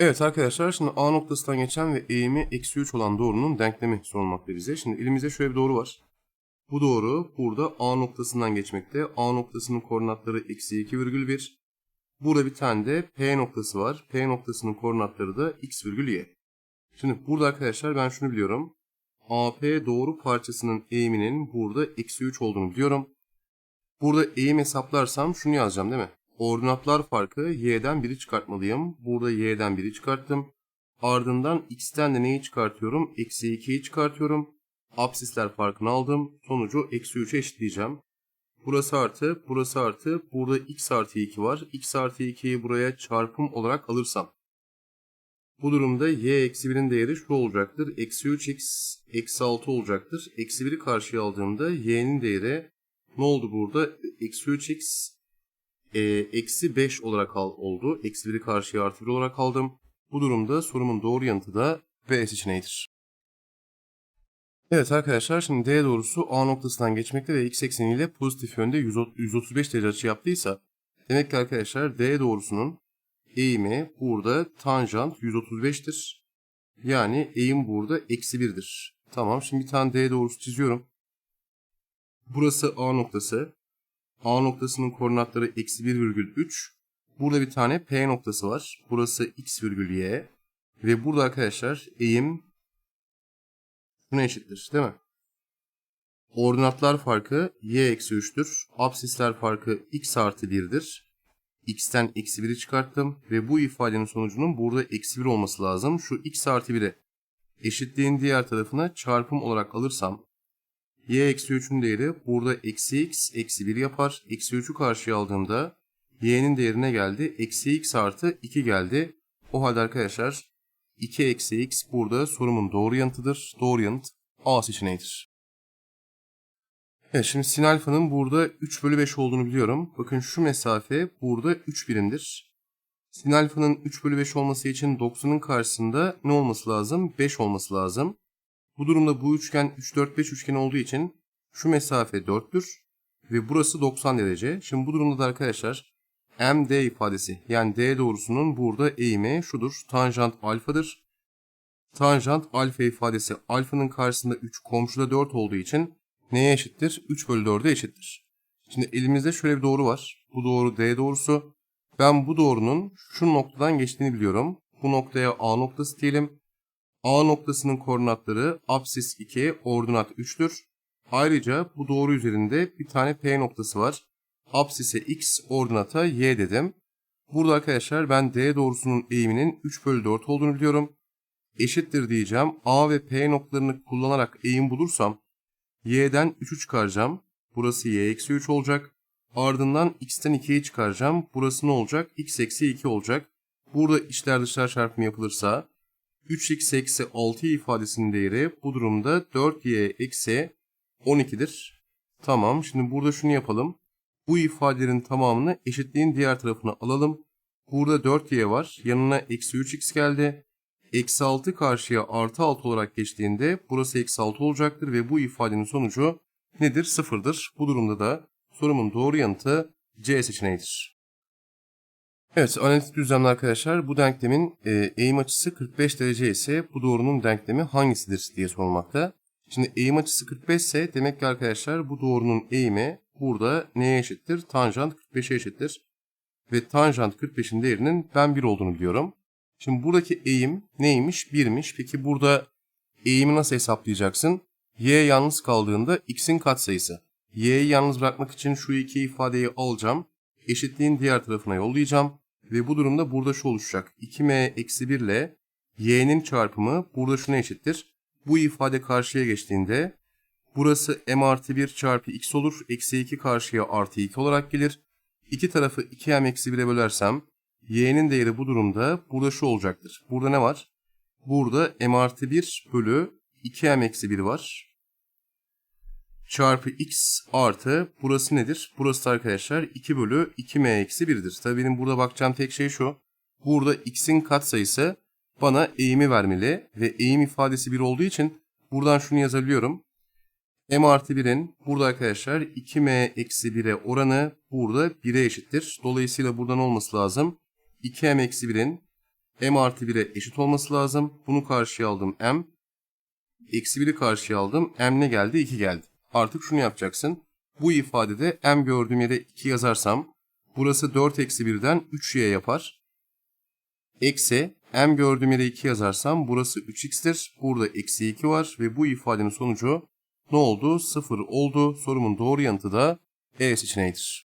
Evet arkadaşlar şimdi A noktasından geçen ve eğimi eksi 3 olan doğrunun denklemi sorulmakta bize. Şimdi elimizde şöyle bir doğru var. Bu doğru burada A noktasından geçmekte. A noktasının koordinatları eksi 2,1. Burada bir tane de P noktası var. P noktasının koordinatları da x y. Şimdi burada arkadaşlar ben şunu biliyorum. AP doğru parçasının eğiminin burada eksi 3 olduğunu biliyorum. Burada eğim hesaplarsam şunu yazacağım değil mi? Ordinatlar farkı y'den 1'i çıkartmalıyım. Burada y'den 1'i çıkarttım. Ardından x'ten de neyi çıkartıyorum? Eksi 2'yi çıkartıyorum. Absisler farkını aldım. Sonucu eksi 3'e eşitleyeceğim. Burası artı, burası artı. Burada x artı 2 var. x artı 2'yi buraya çarpım olarak alırsam. Bu durumda y eksi 1'in değeri şu olacaktır. Eksi 3x eksi 6 olacaktır. Eksi 1'i karşıya aldığımda y'nin değeri ne oldu burada? Eksi 3x e, eksi 5 olarak oldu. Eksi 1'i karşıya artı 1 olarak aldım. Bu durumda sorumun doğru yanıtı da B seçeneğidir. Evet arkadaşlar şimdi D doğrusu A noktasından geçmekte ve x ekseniyle pozitif yönde 135 derece açı yaptıysa demek ki arkadaşlar D doğrusunun eğimi burada tanjant 135'tir. Yani eğim burada eksi 1'dir. Tamam şimdi bir tane D doğrusu çiziyorum. Burası A noktası. A noktasının koordinatları eksi 1,3. Burada bir tane P noktası var. Burası x virgül y. Ve burada arkadaşlar eğim şuna eşittir değil mi? Ordinatlar farkı y eksi 3'tür. Absisler farkı x artı 1'dir. x'ten eksi 1'i çıkarttım. Ve bu ifadenin sonucunun burada eksi 1 olması lazım. Şu x artı 1'i eşitliğin diğer tarafına çarpım olarak alırsam y eksi 3'ün değeri burada eksi x eksi 1 yapar. Eksi 3'ü karşıya aldığımda y'nin değerine geldi. Eksi x artı 2 geldi. O halde arkadaşlar 2 eksi x burada sorumun doğru yanıtıdır. Doğru yanıt A seçeneğidir. Evet şimdi sin alfanın burada 3 bölü 5 olduğunu biliyorum. Bakın şu mesafe burada 3 birimdir. Sin alfanın 3 bölü 5 olması için 90'ın karşısında ne olması lazım? 5 olması lazım. Bu durumda bu üçgen 3, 4, 5 üçgen olduğu için şu mesafe 4'tür ve burası 90 derece. Şimdi bu durumda da arkadaşlar MD ifadesi yani D doğrusunun burada eğimi şudur. Tanjant alfadır. Tanjant alfa ifadesi alfanın karşısında 3 komşuda 4 olduğu için neye eşittir? 3 bölü 4'e eşittir. Şimdi elimizde şöyle bir doğru var. Bu doğru D doğrusu. Ben bu doğrunun şu noktadan geçtiğini biliyorum. Bu noktaya A noktası diyelim. A noktasının koordinatları apsis 2, ordinat 3'tür. Ayrıca bu doğru üzerinde bir tane P noktası var. Apsise x, ordinata y dedim. Burada arkadaşlar ben D doğrusunun eğiminin 3 bölü 4 olduğunu biliyorum. Eşittir diyeceğim. A ve P noktalarını kullanarak eğim bulursam y'den 3'ü çıkaracağım. Burası y eksi 3 olacak. Ardından x'ten 2'yi çıkaracağım. Burası ne olacak? x eksi 2 olacak. Burada içler dışlar çarpımı yapılırsa 3x eksi 6 ifadesinin değeri bu durumda 4y eksi 12'dir. Tamam şimdi burada şunu yapalım. Bu ifadelerin tamamını eşitliğin diğer tarafına alalım. Burada 4y var. Yanına eksi 3x geldi. Eksi 6 karşıya artı 6 olarak geçtiğinde burası eksi 6 olacaktır ve bu ifadenin sonucu nedir? Sıfırdır. Bu durumda da sorumun doğru yanıtı C seçeneğidir. Evet analitik düzlemde arkadaşlar bu denklemin e, eğim açısı 45 derece ise bu doğrunun denklemi hangisidir diye sorulmakta. Şimdi eğim açısı 45 ise demek ki arkadaşlar bu doğrunun eğimi burada neye eşittir? Tanjant 45'e eşittir. Ve tanjant 45'in değerinin ben 1 olduğunu biliyorum. Şimdi buradaki eğim neymiş? 1'miş. Peki burada eğimi nasıl hesaplayacaksın? Y yalnız kaldığında x'in katsayısı. Y'yi yalnız bırakmak için şu iki ifadeyi alacağım. Eşitliğin diğer tarafına yollayacağım. Ve bu durumda burada şu oluşacak. 2m eksi 1 ile y'nin çarpımı burada şuna eşittir. Bu ifade karşıya geçtiğinde burası m artı 1 çarpı x olur. Eksi 2 karşıya artı 2 olarak gelir. İki tarafı 2m eksi 1'e bölersem y'nin değeri bu durumda burada şu olacaktır. Burada ne var? Burada m artı 1 bölü 2m eksi 1 var. Çarpı x artı burası nedir? Burası arkadaşlar 2 bölü 2m eksi 1'dir. Tabii benim burada bakacağım tek şey şu. Burada x'in katsayısı bana eğimi vermeli ve eğim ifadesi 1 olduğu için buradan şunu yazabiliyorum. m artı 1'in burada arkadaşlar 2m eksi 1'e oranı burada 1'e eşittir. Dolayısıyla buradan olması lazım. 2m eksi 1'in m artı 1'e eşit olması lazım. Bunu karşıya aldım m. Eksi 1'i karşıya aldım. m ne geldi? 2 geldi. Artık şunu yapacaksın. Bu ifadede m gördüğüm yere 2 yazarsam burası 4 eksi 1'den 3y yapar. Eksi m gördüğüm yere 2 yazarsam burası 3x'tir. Burada eksi 2 var ve bu ifadenin sonucu ne oldu? 0 oldu. Sorumun doğru yanıtı da E seçeneğidir.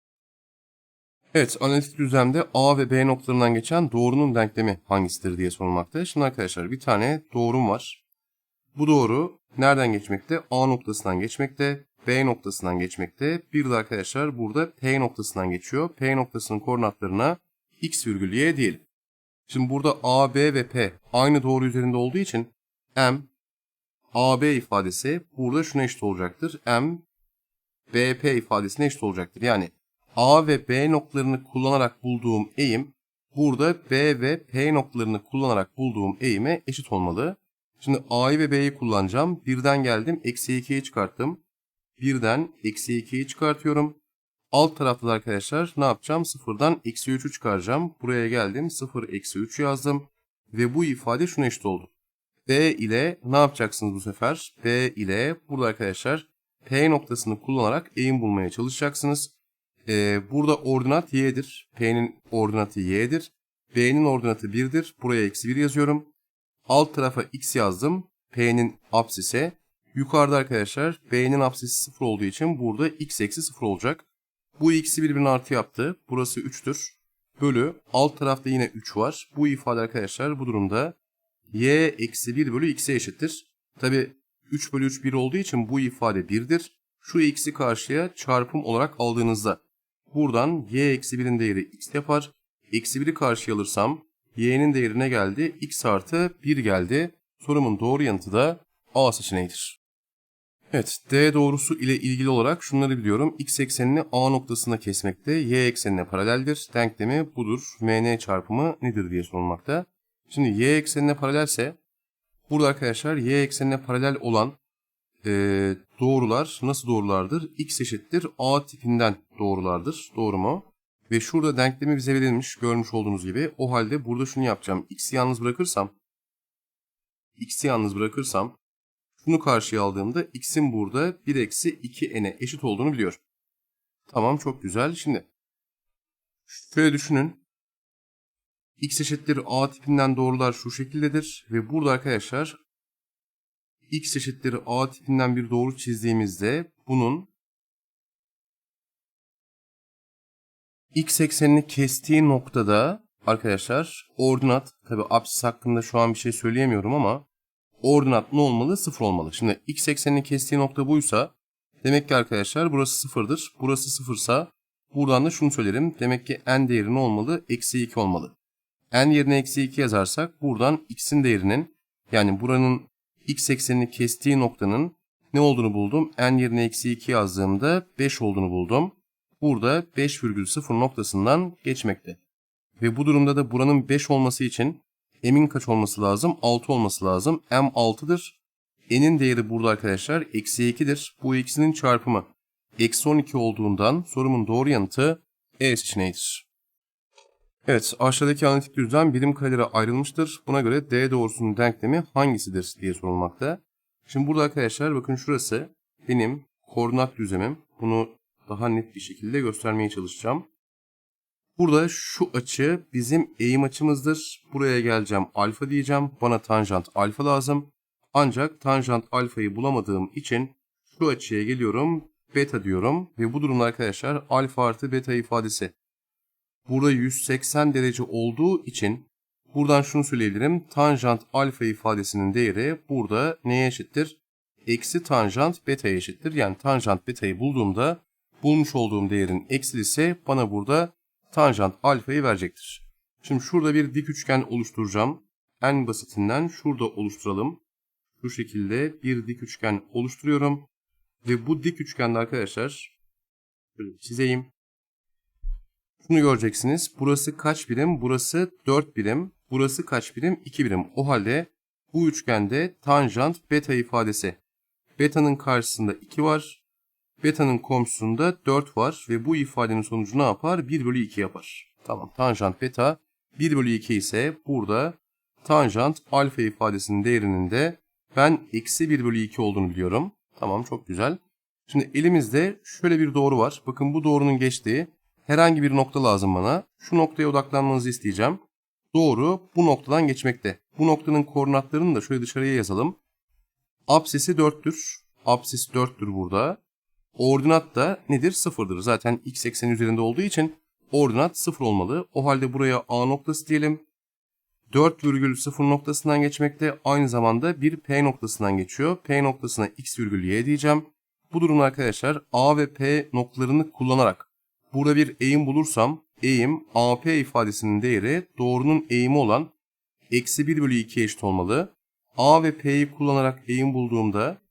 Evet, analitik düzlemde A ve B noktalarından geçen doğrunun denklemi hangisidir diye sorulmakta. Şimdi arkadaşlar bir tane doğrum var. Bu doğru nereden geçmekte? A noktasından geçmekte, B noktasından geçmekte. Bir de arkadaşlar burada P noktasından geçiyor. P noktasının koordinatlarına x virgül y diyelim. Şimdi burada A, B ve P aynı doğru üzerinde olduğu için M, AB ifadesi burada şuna eşit olacaktır. M, BP ifadesine eşit olacaktır. Yani A ve B noktalarını kullanarak bulduğum eğim burada B ve P noktalarını kullanarak bulduğum eğime eşit olmalı. Şimdi A'yı ve B'yi kullanacağım. Birden geldim. Eksi 2'yi çıkarttım. Birden eksi 2'yi çıkartıyorum. Alt tarafta da arkadaşlar ne yapacağım? Sıfırdan eksi 3'ü çıkaracağım. Buraya geldim. 0 eksi 3 yazdım. Ve bu ifade şuna eşit oldu. B ile ne yapacaksınız bu sefer? B ile burada arkadaşlar P noktasını kullanarak eğim bulmaya çalışacaksınız. Ee, burada ordinat y'dir. P'nin ordinatı y'dir. B'nin ordinatı 1'dir. Buraya eksi 1 yazıyorum. Alt tarafa x yazdım. P'nin apsise. Yukarıda arkadaşlar B'nin apsisi 0 olduğu için burada x eksi 0 olacak. Bu x'i birbirine artı yaptı. Burası 3'tür. Bölü alt tarafta yine 3 var. Bu ifade arkadaşlar bu durumda y eksi 1 bölü x'e eşittir. Tabi 3 bölü 3 1 olduğu için bu ifade 1'dir. Şu x'i karşıya çarpım olarak aldığınızda buradan y eksi 1'in değeri x yapar. Eksi 1'i karşıya alırsam y'nin değeri ne geldi? x artı 1 geldi. Sorumun doğru yanıtı da A seçeneğidir. Evet, D doğrusu ile ilgili olarak şunları biliyorum. X eksenini A noktasına kesmekte, Y eksenine paraleldir. Denklemi budur. MN çarpımı nedir diye sorulmakta. Şimdi Y eksenine paralelse, burada arkadaşlar Y eksenine paralel olan e, doğrular nasıl doğrulardır? X eşittir A tipinden doğrulardır. Doğru mu? Ve şurada denklemi bize verilmiş görmüş olduğunuz gibi. O halde burada şunu yapacağım. X'i yalnız bırakırsam, X'i yalnız bırakırsam şunu karşıya aldığımda x'in burada 1 eksi 2n'e eşit olduğunu biliyorum. Tamam çok güzel. Şimdi şöyle düşünün. x eşittir a tipinden doğrular şu şekildedir. Ve burada arkadaşlar x eşittir a tipinden bir doğru çizdiğimizde bunun x eksenini kestiği noktada arkadaşlar ordinat tabi apsis hakkında şu an bir şey söyleyemiyorum ama ordinat ne olmalı? Sıfır olmalı. Şimdi x eksenini kestiği nokta buysa demek ki arkadaşlar burası sıfırdır. Burası sıfırsa buradan da şunu söylerim. Demek ki n değeri ne olmalı? Eksi 2 olmalı. n yerine eksi 2 yazarsak buradan x'in değerinin yani buranın x eksenini kestiği noktanın ne olduğunu buldum. n yerine eksi 2 yazdığımda 5 olduğunu buldum. Burada 5,0 noktasından geçmekte. Ve bu durumda da buranın 5 olması için m'in kaç olması lazım? 6 olması lazım. m 6'dır. n'in değeri burada arkadaşlar eksi 2'dir. Bu ikisinin çarpımı eksi 12 olduğundan sorumun doğru yanıtı E seçeneğidir. Evet aşağıdaki analitik düzlem birim karelere ayrılmıştır. Buna göre D doğrusunun denklemi hangisidir diye sorulmakta. Şimdi burada arkadaşlar bakın şurası benim koordinat düzlemim. Bunu daha net bir şekilde göstermeye çalışacağım. Burada şu açı bizim eğim açımızdır. Buraya geleceğim alfa diyeceğim. Bana tanjant alfa lazım. Ancak tanjant alfayı bulamadığım için şu açıya geliyorum. Beta diyorum. Ve bu durumda arkadaşlar alfa artı beta ifadesi. Burada 180 derece olduğu için buradan şunu söyleyebilirim. Tanjant alfa ifadesinin değeri burada neye eşittir? Eksi tanjant beta'ya eşittir. Yani tanjant beta'yı bulduğumda bulmuş olduğum değerin eksilisi bana burada tanjant alfayı verecektir. Şimdi şurada bir dik üçgen oluşturacağım. En basitinden şurada oluşturalım. Şu şekilde bir dik üçgen oluşturuyorum. Ve bu dik üçgende arkadaşlar şöyle çizeyim. Şunu göreceksiniz. Burası kaç birim? Burası 4 birim. Burası kaç birim? 2 birim. O halde bu üçgende tanjant beta ifadesi. Beta'nın karşısında 2 var. Beta'nın komşusunda 4 var ve bu ifadenin sonucu ne yapar? 1 bölü 2 yapar. Tamam tanjant beta 1 bölü 2 ise burada tanjant alfa ifadesinin değerinin de ben eksi 1 bölü 2 olduğunu biliyorum. Tamam çok güzel. Şimdi elimizde şöyle bir doğru var. Bakın bu doğrunun geçtiği herhangi bir nokta lazım bana. Şu noktaya odaklanmanızı isteyeceğim. Doğru bu noktadan geçmekte. Bu noktanın koordinatlarını da şöyle dışarıya yazalım. Apsisi 4'tür. Apsis 4'tür burada. Ordinat da nedir? Sıfırdır. Zaten x ekseni üzerinde olduğu için ordinat sıfır olmalı. O halde buraya A noktası diyelim. 4,0 noktasından geçmekte aynı zamanda bir P noktasından geçiyor. P noktasına x virgül y diyeceğim. Bu durumda arkadaşlar A ve P noktalarını kullanarak burada bir eğim bulursam eğim AP ifadesinin değeri doğrunun eğimi olan eksi 1 bölü 2 eşit olmalı. A ve P'yi kullanarak eğim bulduğumda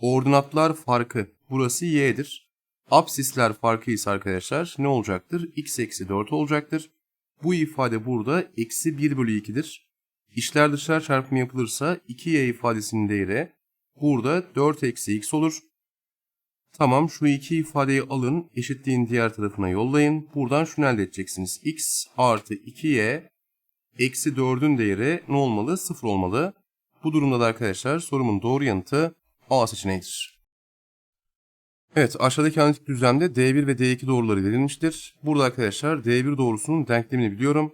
ordinatlar farkı burası y'dir. Absisler farkı ise arkadaşlar ne olacaktır? x eksi 4 olacaktır. Bu ifade burada eksi 1 bölü 2'dir. İşler dışlar çarpımı yapılırsa 2y ifadesinin değeri burada 4 eksi x olur. Tamam şu iki ifadeyi alın eşitliğin diğer tarafına yollayın. Buradan şunu elde edeceksiniz. x artı 2y eksi 4'ün değeri ne olmalı? 0 olmalı. Bu durumda da arkadaşlar sorumun doğru yanıtı A seçeneğidir. Evet aşağıdaki analitik düzlemde D1 ve D2 doğruları verilmiştir. Burada arkadaşlar D1 doğrusunun denklemini biliyorum.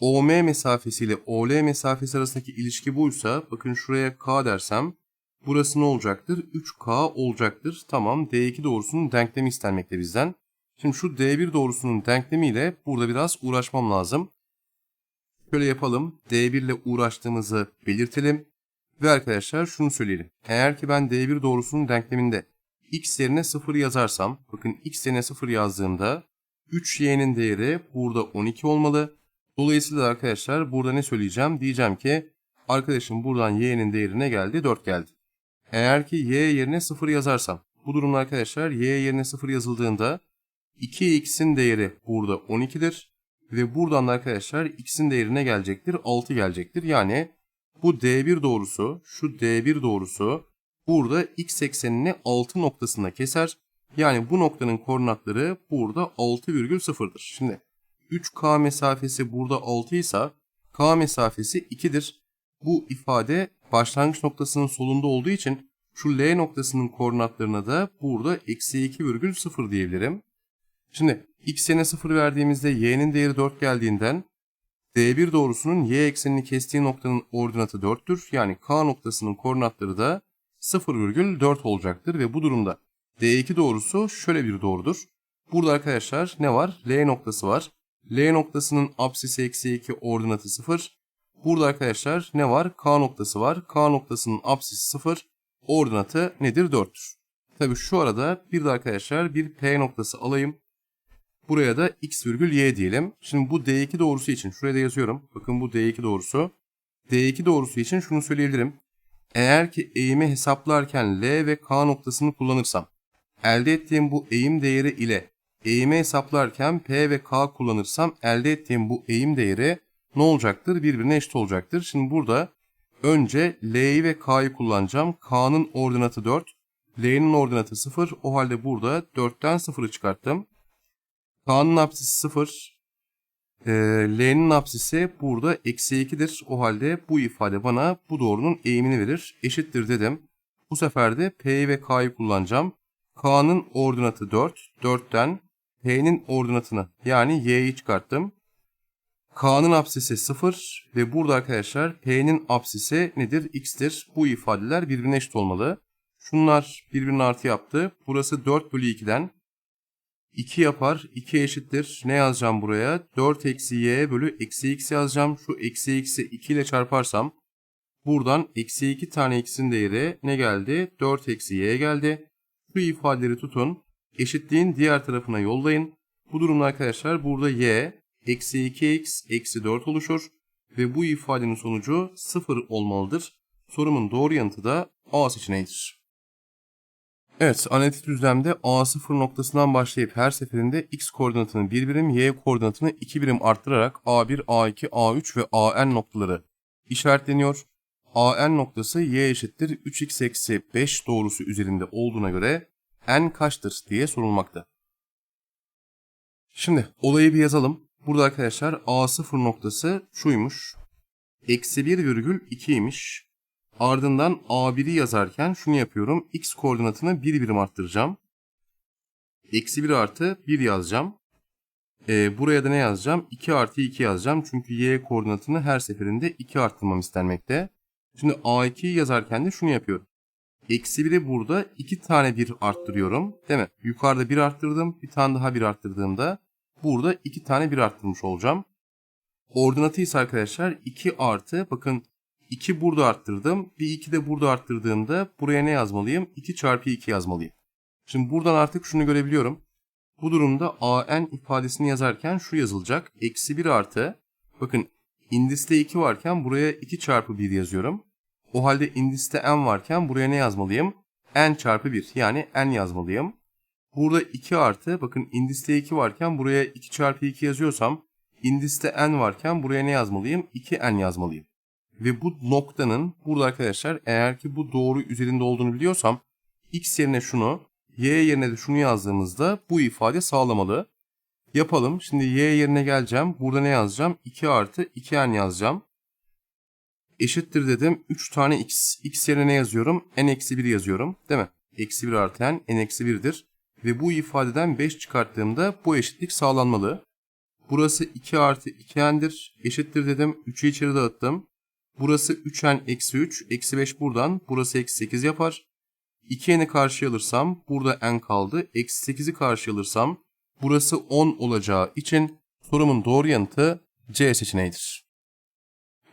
OM mesafesi ile OL mesafesi arasındaki ilişki buysa bakın şuraya K dersem burası ne olacaktır? 3K olacaktır. Tamam D2 doğrusunun denklemi istenmekte bizden. Şimdi şu D1 doğrusunun denklemiyle burada biraz uğraşmam lazım. Şöyle yapalım. D1 ile uğraştığımızı belirtelim. Ve arkadaşlar şunu söyleyelim. Eğer ki ben D1 doğrusunun denkleminde x yerine 0 yazarsam, bakın x yerine 0 yazdığımda 3y'nin değeri burada 12 olmalı. Dolayısıyla arkadaşlar burada ne söyleyeceğim? Diyeceğim ki arkadaşım buradan y'nin değeri ne geldi? 4 geldi. Eğer ki y yerine 0 yazarsam, bu durumda arkadaşlar y yerine 0 yazıldığında 2x'in değeri burada 12'dir. Ve buradan da arkadaşlar x'in değeri ne gelecektir? 6 gelecektir. Yani bu D1 doğrusu, şu D1 doğrusu burada x eksenini 6 noktasında keser. Yani bu noktanın koordinatları burada 6,0'dır. Şimdi 3K mesafesi burada 6 ise K mesafesi 2'dir. Bu ifade başlangıç noktasının solunda olduğu için şu L noktasının koordinatlarına da burada eksi 2,0 diyebilirim. Şimdi x'e 0 verdiğimizde y'nin değeri 4 geldiğinden D1 doğrusunun y eksenini kestiği noktanın ordinatı 4'tür. Yani K noktasının koordinatları da 0,4 olacaktır ve bu durumda D2 doğrusu şöyle bir doğrudur. Burada arkadaşlar ne var? L noktası var. L noktasının apsisi eksi 2 ordinatı 0. Burada arkadaşlar ne var? K noktası var. K noktasının apsisi 0. Ordinatı nedir? 4'tür. Tabi şu arada bir de arkadaşlar bir P noktası alayım. Buraya da x virgül y diyelim. Şimdi bu D2 doğrusu için şuraya da yazıyorum. Bakın bu D2 doğrusu. D2 doğrusu için şunu söyleyebilirim. Eğer ki eğimi hesaplarken L ve K noktasını kullanırsam elde ettiğim bu eğim değeri ile eğimi hesaplarken P ve K kullanırsam elde ettiğim bu eğim değeri ne olacaktır? Birbirine eşit olacaktır. Şimdi burada önce L'yi ve K'yı kullanacağım. K'nın ordinatı 4. L'nin ordinatı 0. O halde burada 4'ten 0'ı çıkarttım. K'nın apsisi 0. E, L'nin apsisi burada eksi 2'dir. O halde bu ifade bana bu doğrunun eğimini verir. Eşittir dedim. Bu sefer de P'yi ve K'yı kullanacağım. K'nın ordinatı 4. 4'ten P'nin ordinatını yani Y'yi çıkarttım. K'nın apsisi 0 ve burada arkadaşlar P'nin apsisi nedir? X'tir. Bu ifadeler birbirine eşit olmalı. Şunlar birbirine artı yaptı. Burası 4 bölü 2'den 2 yapar. 2 eşittir. Ne yazacağım buraya? 4 eksi y bölü eksi x yazacağım. Şu eksi x'i 2 ile çarparsam buradan eksi 2 tane x'in değeri ne geldi? 4 eksi y geldi. Şu ifadeleri tutun. Eşitliğin diğer tarafına yollayın. Bu durumda arkadaşlar burada y eksi 2x eksi 4 oluşur. Ve bu ifadenin sonucu 0 olmalıdır. Sorumun doğru yanıtı da A seçeneğidir. Evet, analitik düzlemde A0 noktasından başlayıp her seferinde x koordinatını 1 birim, y koordinatını 2 birim arttırarak A1, A2, A3 ve AN noktaları işaretleniyor. AN noktası y eşittir 3x eksi 5 doğrusu üzerinde olduğuna göre n kaçtır diye sorulmakta. Şimdi olayı bir yazalım. Burada arkadaşlar A0 noktası şuymuş. Eksi 1,2'ymiş. Ardından A1'i yazarken şunu yapıyorum. X koordinatını bir birim arttıracağım. Eksi 1 artı 1 yazacağım. Ee, buraya da ne yazacağım? 2 artı 2 yazacağım. Çünkü Y koordinatını her seferinde 2 arttırmam istenmekte. Şimdi A2'yi yazarken de şunu yapıyorum. Eksi 1'i burada 2 tane 1 arttırıyorum. Değil mi? Yukarıda 1 arttırdım. Bir tane daha 1 arttırdığımda burada 2 tane 1 arttırmış olacağım. Ordinatı ise arkadaşlar 2 artı bakın 2 burada arttırdım. Bir 2 de burada arttırdığımda buraya ne yazmalıyım? 2 çarpı 2 yazmalıyım. Şimdi buradan artık şunu görebiliyorum. Bu durumda an ifadesini yazarken şu yazılacak. Eksi 1 artı bakın indiste 2 varken buraya 2 çarpı 1 yazıyorum. O halde indiste n varken buraya ne yazmalıyım? n çarpı 1 yani n yazmalıyım. Burada 2 artı bakın indiste 2 varken buraya 2 çarpı 2 yazıyorsam indiste n varken buraya ne yazmalıyım? 2n yazmalıyım. Ve bu noktanın burada arkadaşlar eğer ki bu doğru üzerinde olduğunu biliyorsam x yerine şunu y yerine de şunu yazdığımızda bu ifade sağlamalı. Yapalım. Şimdi y yerine geleceğim. Burada ne yazacağım? 2 artı 2n yazacağım. Eşittir dedim. 3 tane x. x yerine ne yazıyorum? n eksi 1 yazıyorum. Değil mi? Eksi 1 artı n, n eksi 1'dir. Ve bu ifadeden 5 çıkarttığımda bu eşitlik sağlanmalı. Burası 2 artı 2n'dir. Eşittir dedim. 3'ü içeri dağıttım. Burası 3n eksi 3. Eksi 5 buradan. Burası eksi 8 yapar. 2n'i karşıya alırsam burada n kaldı. Eksi 8'i karşıya alırsam burası 10 olacağı için sorumun doğru yanıtı C seçeneğidir.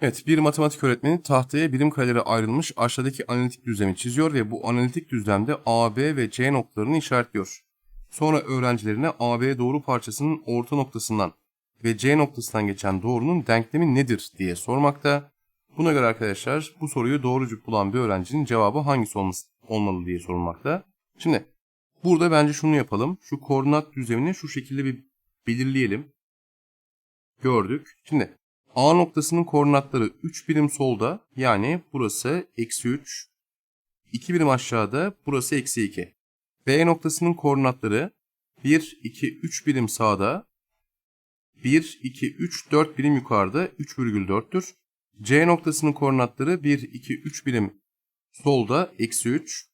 Evet bir matematik öğretmeni tahtaya birim karelere ayrılmış aşağıdaki analitik düzlemi çiziyor ve bu analitik düzlemde A, B ve C noktalarını işaretliyor. Sonra öğrencilerine AB doğru parçasının orta noktasından ve C noktasından geçen doğrunun denklemi nedir diye sormakta. Buna göre arkadaşlar bu soruyu doğrucu bulan bir öğrencinin cevabı hangisi olması, olmalı diye sorulmakta. Şimdi burada bence şunu yapalım. Şu koordinat düzlemini şu şekilde bir belirleyelim. Gördük. Şimdi A noktasının koordinatları 3 birim solda yani burası eksi 3. 2 birim aşağıda burası eksi 2. B noktasının koordinatları 1, 2, 3 birim sağda. 1, 2, 3, 4 birim yukarıda 3,4'tür. C noktasının koordinatları 1, 2, 3 birim solda eksi 3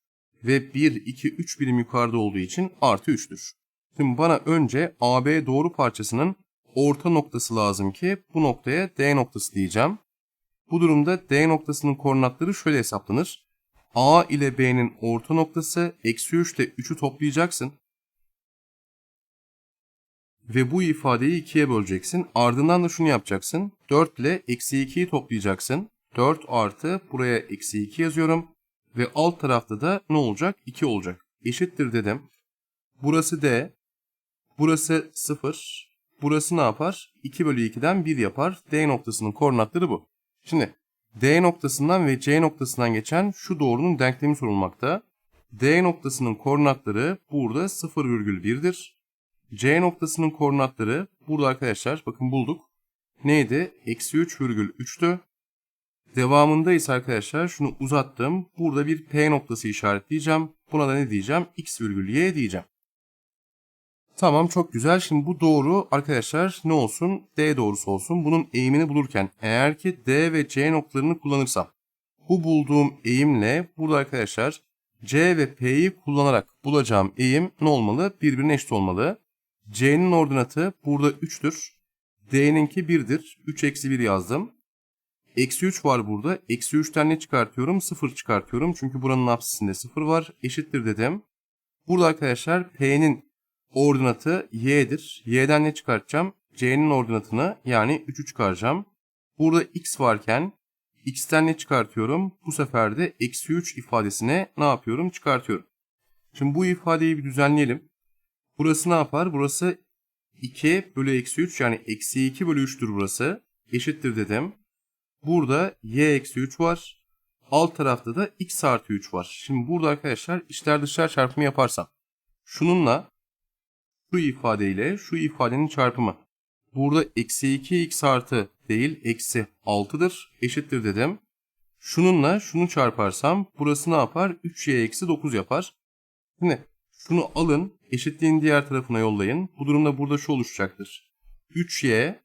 ve 1, 2, 3 birim yukarıda olduğu için artı 3'tür. Şimdi bana önce AB doğru parçasının orta noktası lazım ki bu noktaya D noktası diyeceğim. Bu durumda D noktasının koordinatları şöyle hesaplanır. A ile B'nin orta noktası eksi 3 ile 3'ü toplayacaksın. Ve bu ifadeyi ikiye böleceksin. Ardından da şunu yapacaksın. 4 ile eksi 2'yi toplayacaksın. 4 artı buraya eksi 2 yazıyorum. Ve alt tarafta da ne olacak? 2 olacak. Eşittir dedim. Burası D. Burası 0. Burası ne yapar? 2 bölü 2'den 1 yapar. D noktasının koordinatları bu. Şimdi D noktasından ve C noktasından geçen şu doğrunun denklemi sorulmakta. D noktasının koordinatları burada 0,1'dir. C noktasının koordinatları burada arkadaşlar bakın bulduk. Neydi? Eksi 3,3'tü. Devamında ise arkadaşlar şunu uzattım. Burada bir P noktası işaretleyeceğim. Buna da ne diyeceğim? X virgül Y diyeceğim. Tamam çok güzel. Şimdi bu doğru arkadaşlar ne olsun? D doğrusu olsun. Bunun eğimini bulurken eğer ki D ve C noktalarını kullanırsam bu bulduğum eğimle burada arkadaşlar C ve P'yi kullanarak bulacağım eğim ne olmalı? Birbirine eşit olmalı. C'nin ordinatı burada 3'tür. D'ninki 1'dir. 3 eksi 1 yazdım. Eksi 3 var burada. Eksi 3'ten ne çıkartıyorum? 0 çıkartıyorum. Çünkü buranın apsisinde 0 var. Eşittir dedim. Burada arkadaşlar P'nin ordinatı y'dir. Y'den ne çıkartacağım? C'nin ordinatını yani 3'ü çıkaracağım. Burada x varken x'ten ne çıkartıyorum? Bu sefer de eksi 3 ifadesine ne yapıyorum? Çıkartıyorum. Şimdi bu ifadeyi bir düzenleyelim. Burası ne yapar? Burası 2 bölü eksi 3 yani eksi 2 bölü 3'tür burası. Eşittir dedim. Burada y eksi 3 var. Alt tarafta da x artı 3 var. Şimdi burada arkadaşlar içler dışlar çarpımı yaparsam. Şununla şu ifadeyle şu ifadenin çarpımı. Burada eksi 2x artı değil eksi 6'dır. Eşittir dedim. Şununla şunu çarparsam burası ne yapar? 3y eksi 9 yapar. Şimdi şunu alın eşitliğin diğer tarafına yollayın. Bu durumda burada şu oluşacaktır. 3y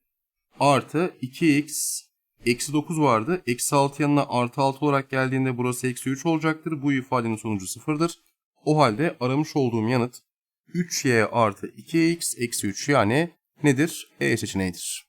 artı 2x eksi 9 vardı. Eksi 6 yanına artı 6 olarak geldiğinde burası eksi 3 olacaktır. Bu ifadenin sonucu sıfırdır. O halde aramış olduğum yanıt 3y artı 2x eksi 3 yani nedir? E seçeneğidir.